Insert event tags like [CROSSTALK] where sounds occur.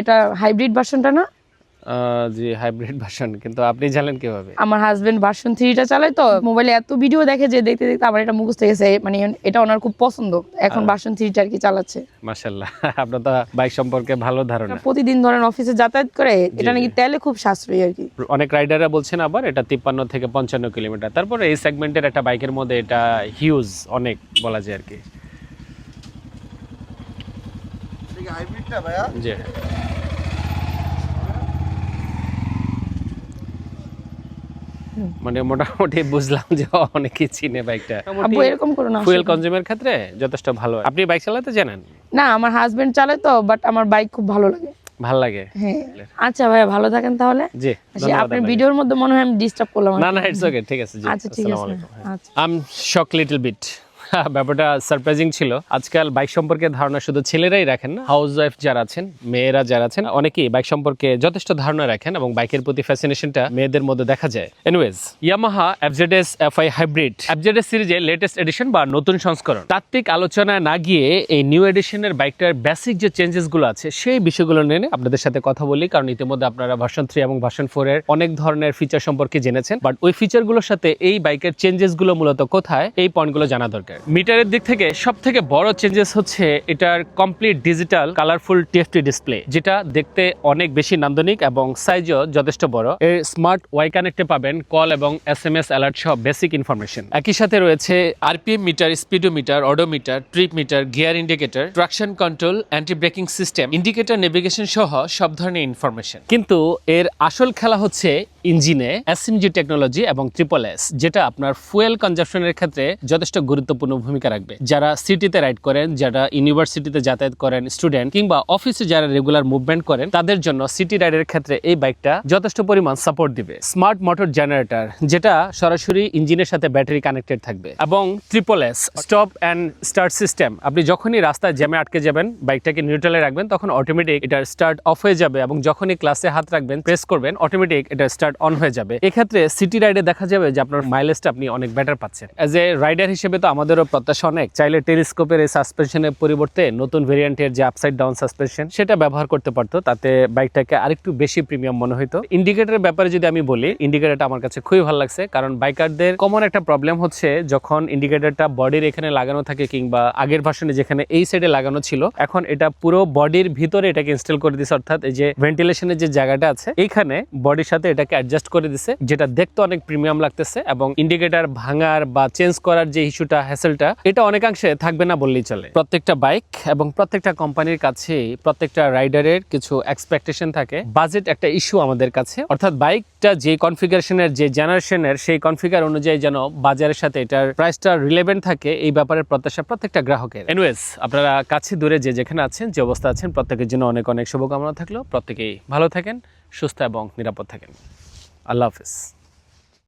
এটা হাইব্রিড ভার্সনটা না? জি হাইব্রিড ভার্সন কিন্তু আপনি জানেন কীভাবে? আমার হাজবেন্ড ভার্সন থ্রিটা চালায় তো মোবাইলে এত ভিডিও দেখে যে দেখতে দেখতে আমার এটা মুখস্থ হয়ে গেছে মানে এটা ওনার খুব পছন্দ। এখন ভার্সন থ্রিটা আর কি চালাচ্ছে। মাশাল্লাহ [LAUGHS] আপনার তো বাইক সম্পর্কে ভালো ধারণা। প্রতিদিন ধরেন অফিসে যাতায়াত করে এটা নাকি তেলে খুব সাশ্রয়ী আর কি। অনেক রাইডাররা বলছেন আবার এটা তিপ্পান্ন থেকে পঞ্চান্ন কিলোমিটার। তারপরে এই সেগমেন্টের একটা বাইকের মধ্যে এটা হিউজ অনেক বলা যায় আর কি। হাইব্রিডটা ভাইয়া? জি। মানে মোটামুটি বুঝলাম যে অনেকে চিনে বাইকটা আব্বু এরকম করো না ফুয়েল কনজিউমের ক্ষেত্রে যথেষ্ট ভালো। আপনি বাইক চালাতে জানেন? না আমার হাজবেন্ড চালায় তো বাট আমার বাইক খুব ভালো লাগে। ভালো লাগে? হ্যাঁ। আচ্ছা ভাই ভালো থাকেন তাহলে? জি আচ্ছা, আপনার ভিডিওর মধ্যে মনে হয় আমি ডিস্টার্ব করলাম না না ইটস ওকে ঠিক আছে জি আচ্ছা ঠিক আছে। আই এম আচ্ছা। আম শক লিটল বিট [LAUGHS] ব্যাপারটা সারপ্রাইজিং ছিল। আজকাল বাইক সম্পর্কে ধারণা শুধু ছেলেরাই রাখেন না হাউস ওয়াইফ যারা আছেন, মেয়েরা যারা আছেন, অনেকেই বাইক সম্পর্কে যথেষ্ট ধারণা রাখেন এবং বাইকের প্রতি ফ্যাসিনেশনটা মেয়েদের মধ্যে দেখা যায়। Anyways Yamaha FZS FI hybrid FZS সিরিজের লেটেস্ট এডিশন বা নতুন সংস্করণ। তাত্ত্বিক আলোচনায় না গিয়ে এই নিউ এডিশনের বাইকটার বেসিক যে চেঞ্জেসগুলো আছে, সেই বিষয়গুলো নিয়ে আপনাদের সাথে কথা বলি, কারণ ইতিমধ্যে আপনারা ভার্সন থ্রি এবং ভার্সন ফোর এর অনেক ধরনের ফিচার সম্পর্কে জেনেছেন। বাট ওই ফিচারগুলোর সাথে এই বাইকের চেঞ্জেসগুলো মূলত কোথায়, এই পয়েন্টগুলো জানা দরকার। মিটারের দিক থেকে সব থেকে বড় চেঞ্জেস হচ্ছে এটার complete digital colourful TFT display যেটা দেখতে অনেক বেশি নান্দনিক এবং সাইজও যথেষ্ট বড়। এর স্মার্ট ওয়াই কানেক্টে পাবেন কল এবং এস এম এস অ্যালার্ট সহ বেসিক ইনফরমেশন একই সাথে রয়েছে RPM meter speedometer odometer trip meter gear indicator traction control anti braking system indicator navigation সহ সব ধরনের ইনফরমেশন কিন্তু এর আসল খেলা হচ্ছে ইঞ্জিনে এসএমজি টেকনোলজি এবং ট্রিপল এস যেটা আপনার ফুয়েল কনজাপশনের ক্ষেত্রে যথেষ্ট গুরুত্বপূর্ণ ভূমিকা রাখবে। যারা সিটিতে রাইড করেন, যারা ইউনিভার্সিটিতে যাতায়াত করেন স্টুডেন্ট কিংবা অফিসে যারা রেগুলার মুভমেন্ট করেন, তাদের জন্য সিটি রাইডের ক্ষেত্রে এই বাইকটা যথেষ্ট পরিমাণ সাপোর্ট দিবে। স্মার্ট মোটর জেনারেটর যেটা সরাসরি ইঞ্জিনের সাথে ব্যাটারি কানেক্টেড থাকবে। এবং triple S stop and start system আপনি যখনই রাস্তায় জ্যামে আটকে যাবেন বাইকটাকে নিউট্রালে রাখবেন, তখন অটোমেটিক এটা স্টার্ট অফ হয়ে যাবে এবং যখনই ক্লাসে হাত রাখবেন প্রেস করবেন অটোমেটিক এটা স্টার্ট অন হয়ে যাবে। এক্ষেত্রে সিটি রাইডে দেখা যাবে যে আপনার মাইলেজটা আপনি অনেক বেটার পাচ্ছেন। অ্যাজ এ রাইডার হিসেবে তো আমাদেরও প্রত্যাশা অনেক। চাইলে টেলিস্কোপের এই সাসপেনশনের পরিবর্তে নতুন ভেরিয়েন্টের যে আপসাইড ডাউন সাসপেনশন সেটা ব্যবহার করতে পারতো। তাতে বাইকটাকে আরেকটু বেশি প্রিমিয়াম মনে হতো ইন্ডিকেটরের ব্যাপারে যদি আমি বলি ইন্ডিকেটরটা আমার কাছে খুবই ভালো লাগছে। কারণ বাইকারদের কমন একটা প্রবলেম হচ্ছে যখন ইন্ডিকেটরটা বডির এখানে লাগানো থাকে কিংবা আগের ভার্সনে যেখানে এই সাইডে লাগানো ছিল, এখন এটা পুরো বডির ভিতরে এটাকে ইনস্টল করে দিছে। অর্থাৎ এই যে ভেন্টিলেশনের যে জায়গাটা আছে, এইখানে বডির সাথে এটাকে অ্যাডজাস্ট করে দিছে, যেটা দেখতে অনেক প্রিমিয়াম লাগতেছে এবং ইন্ডিকেটার ভাঙার বা চেঞ্জ করার যে ইস্যুটা হ্যাসেলটা এটা অনেকাংশে থাকবে না বললেই চলে। প্রত্যেকটা বাইক এবং প্রত্যেকটা কোম্পানির কাছে প্রত্যেকটা রাইডারের কিছু এক্সপেকটেশন থাকে বাজেট একটা ইস্যু আমাদের কাছে। অর্থাৎ বাইকটা যে কনফিগারেশনের যে জেনারেশনের সেই কনফিগার অনুযায়ী যেন বাজারের সাথে এটার প্রাইসটা রিলেভেন্ট থাকে, এই ব্যাপারে প্রত্যাশা প্রত্যেকটা গ্রাহকের। এনিওয়েজ আপনারা কাছে দূরে যে যেখানে আছেন, যে অবস্থা আছেন, প্রত্যেকের জন্য অনেক অনেক শুভকামনা থাকল। প্রত্যেকেই ভালো থাকেন, সুস্থ এবং নিরাপদ থাকেন। আল্লাহ হাফিজ।